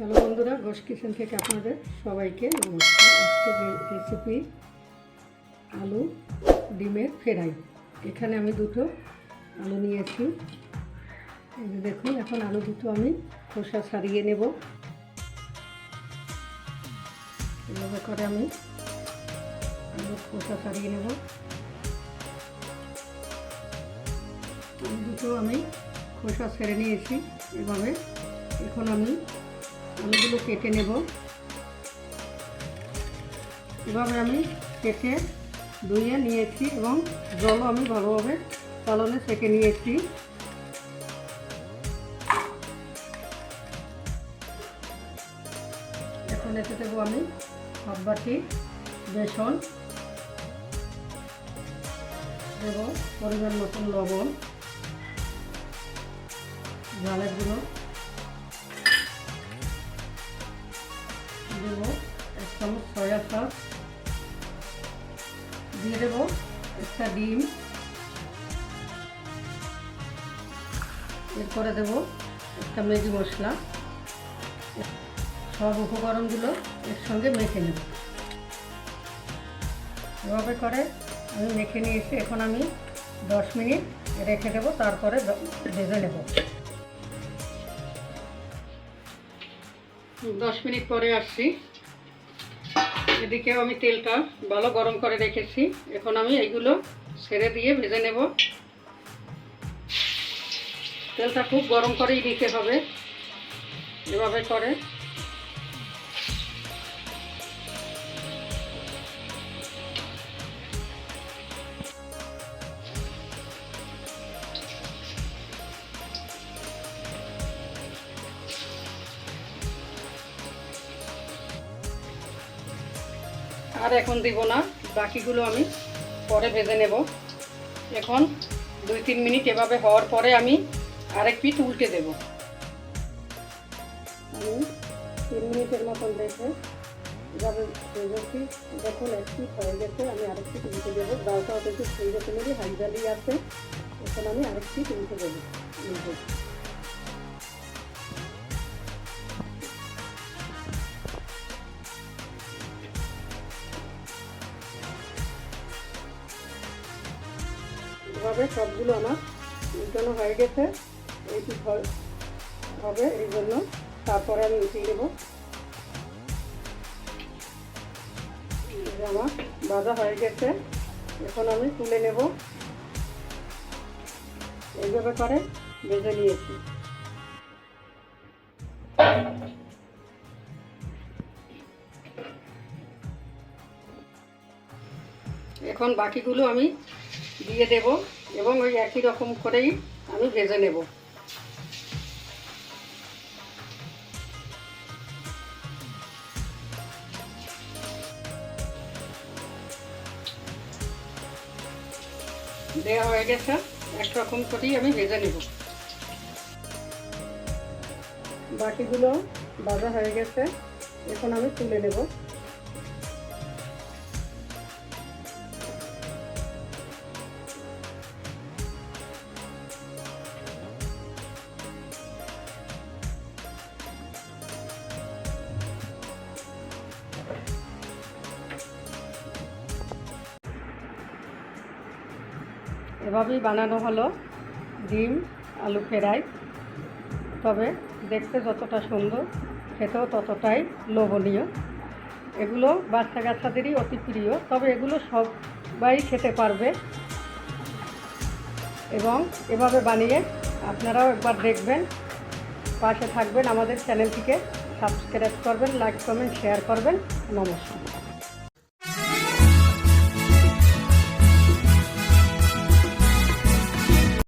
Hello বন্ধুরা Ghosh kitchen থেকে আপনাদের সবাইকে আজকে রেসিপি আলু, ডিমের ফেরাই। এখানে আমি দুটো আলু নিয়েছি। দেখুন, এখন আলু দুটো আমি খোসা ছাড়িয়ে নেব। এভাবে করে আমি আলু খোসা ছাড়িয়ে নেব। দুটো আমি খোসা ছেড়ে নিয়েছি। এভাবে এখন আমি আলুগুলো কেটে নেব। এভাবে আমি কেটে ধুয়ে নিয়েছি এবং জলও আমি ভালোভাবে চালনে সেঁকে নিয়েছি। এখন এতে দেবো আমি হাফ বাটি বেসন, দেবো পরিমাণ মতন লবণ, ঝালের গুঁড়ো। চামচ সয়া সস। দিয়ে দেবো একটা ডিম। এরপরে দেবো একটা ম্যাগি মশলা। সব উপকরণগুলো একসঙ্গে মেখে নেব। এভাবে করে আমি মেখে নিয়েছি। এখন আমি দশ মিনিট রেখে দেবো, তারপরে ভেজে নেব। দশ মিনিট পরে আসছি। এদিকেও আমি তেলটা ভালো গরম করে রেখেছি। এখন আমি এইগুলো ছেড়ে দিয়ে ভেজে নেব। তেলটা খুব গরম করেই দিতে হবে। এভাবে করে। আর এখন দিব না, বাকিগুলো আমি পরে ভেজে নেব। এখন দুই তিন মিনিট এভাবে হওয়ার পরে আমি আরেক পিঠ উল্টে দেব। আমি তিন মিনিটের মতন দেখে এভাবে ভেজেছি। দেখুন, এক পিঠ হয়ে গেছে, আমি আরেক পিঠ উল্টে দেবো। ডালটা অত একটু সেই রকমেরই হাইজালি আছে। এখন আমি আরেক পিঠ উল্টে দেবো। এভাবে সবগুলো আমার। উল্টানো হয়ে গেছে। এইটি হবে, এই জন্য। তারপরে আমি উঠিয়ে দেবো আমার ভাজা হয়ে গেছে। এখন আমি তুলে নেব। এইভাবে করে ভেজে নিয়েছি। এখন বাকিগুলো আমি দিয়ে দেব এবং ওই একই রকম করেই আমি ভেজে নেব। দেওয়া হয়ে গেছে একরকম করেই আমি ভেজে নেব। বাকিগুলো ভাজা হয়ে গেছে, এখন আমি তুলে নেব। এভাবেই বানানো হলো, ডিম, আলু ফেরাই। তবে দেখতে যতটা সুন্দর, খেতেও ততটাই লোভনীয়। এগুলো বাচ্চা কাচ্চাদেরই অতি প্রিয়, তবে এগুলো সবাই খেতে পারবে। এবং এভাবে বানিয়ে আপনারাও একবার দেখবেন। পাশে থাকবেন আমাদের চ্যানেলটিকে, সাবস্ক্রাইব করবেন, লাইক, কমেন্ট, শেয়ার করবেন। নমস্কার।